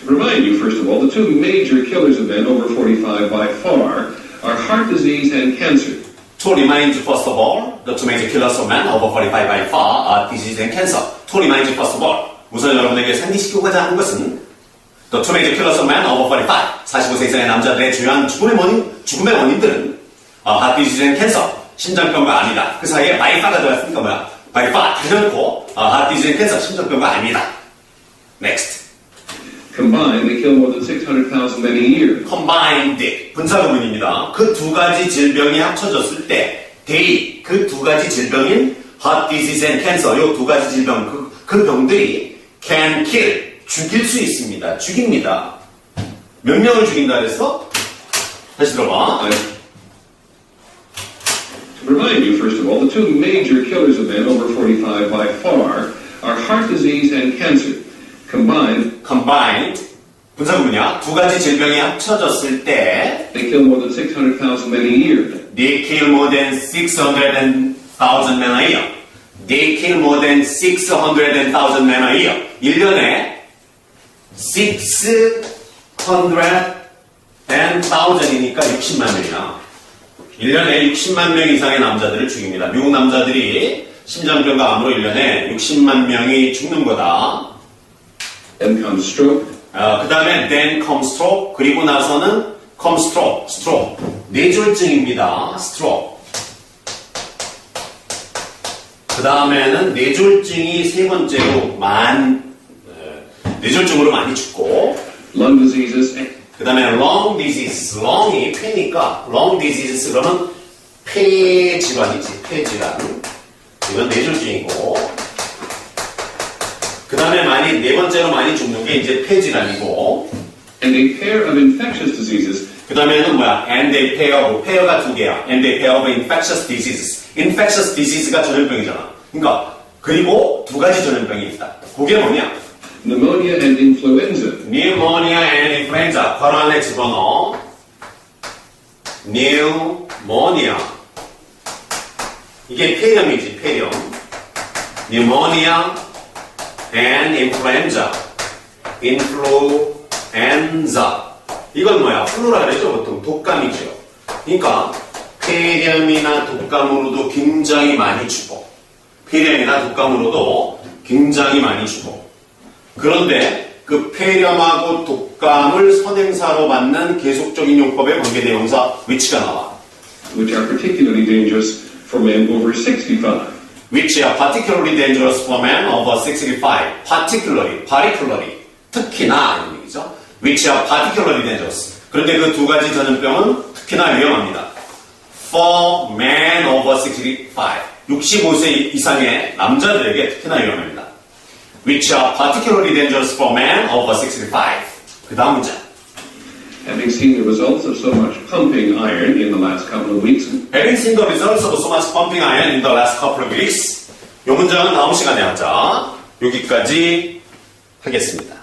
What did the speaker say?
To remind you, first of all, the two major killers of men over 45 by far are heart disease and cancer. To remind you, first of all, the two major killers of men over 45 by far are disease and cancer. To remind you, first of all, 우선 여러분에게 상기시키고자 하는 것은 the two major killers of men over 45, 45세 이상의 남자들의 주요한 죽음의 원인, 죽음의 원인들은 어, heart disease and cancer, 심장병과 암이다. 그 사이에 far가 들어갔으니까 뭐야? far 대놓고 어, heart disease and cancer, 심장병과 암이다. Next. Combined, they kill more than 600,000 men a year. combined 분사구문입니다. 그 두 가지 질병이 합쳐졌을 때 they 그 두 가지 질병인 heart disease and cancer 요 두 가지 질병 그, 그 병들이 can kill 죽일 수 있습니다. 죽입니다. 몇 명을 죽인다 그랬어? 다시 들어봐. To remind you, first of all, the two major killers of men over 45 by far are heart disease and cancer. Combined, combined 분사구문이야. 두 가지 질병이 합쳐졌을 때 they kill more than 600,000 men a year. they kill more than 600,000 men a year. They kill more than 600,000 men a year. 1년에 600,000이니까 60만 명이야. 1년에 60만 명 이상의 남자들을 죽입니다. 미국 남자들이 심장병과 암으로 1년에 60만 명이 죽는 거다. Then comes stroke, 그 다음에 then comes stroke 그리고 나서는 comes stroke, stroke 뇌졸중입니다. stroke 그 다음에는 뇌졸중이 세 번째로 만 에, 뇌졸중으로 많이 죽고 lung diseases, 그 다음에 lung disease lung이 폐니까 lung disease 그러면 폐 질환이지 폐 질환 이건 뇌졸중이고 그 다음에 많이 네 번째로 많이 죽는 게 이제 폐 질환이고 and a pair of infectious diseases 그 다음에는 뭐야? And a pair of, pair가 두 개야. And a pair of infectious diseases. infectious disease가 전염병이잖아. 그러니까, 그리고 두 가지 전염병이 있다. 그게 뭐냐? pneumonia and influenza. pneumonia and influenza. 괄호 안에 집어넣어. pneumonia. 이게 폐렴이지, 폐렴. pneumonia and influenza. influenza. 이건 뭐야? 플루라 그러죠? 보통 독감이죠. 그러니까 폐렴이나 독감으로도 굉장히 많이 죽어. 폐렴이나 독감으로도 굉장히 많이 죽어. 그런데 그 폐렴하고 독감을 선행사로 받는 계속적인 용법의 관계 대명사 위치가 나와. which are particularly dangerous for men over 65. Which are particularly dangerous for men over 65. particularly, particularly, 특히나 이런 얘기죠. which are particularly dangerous. 그런데 그 두 가지 전염병은 특히나 위험합니다. for men over 65. 65세 이상의 남자들에게 특히나 위험합니다. which are particularly dangerous for men over 65. 그 다음 문장. Having seen the results of so much pumping iron in the last couple of weeks, Having seen the results of so much pumping iron in the last couple of weeks. 이 문장은 다음 시간에 하자. 여기까지 하겠습니다.